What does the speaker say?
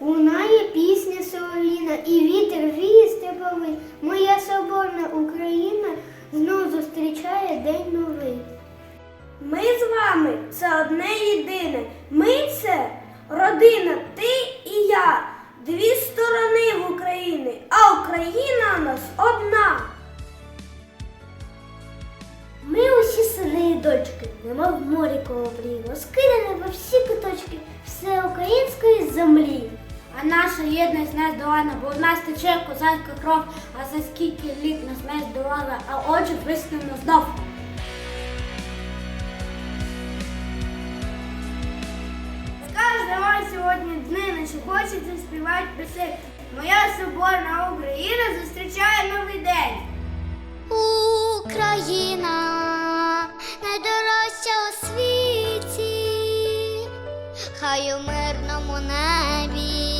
Лунає пісня солов'їна, і вітер віє степовий. Моя соборна Україна знов зустрічає день новий. Ми з вами це одне єдине. Ми це родина, ти і я. Дві сторони в Україні, а Україна нас одна. Ми усі сини і дочки, немов морі кораблі, розкидані во всі куточки всеукраїнської землі. А наша єдність не здолана, бо в нас тече козацька кров, а за скільки літ нас не здолала, а отже виснено знов. Скажете вам сьогодні днини, що хочеться співати пісень. Моя соборна Україна зустрічає новий день. Україна найдорожча у світі, хай у мирному небі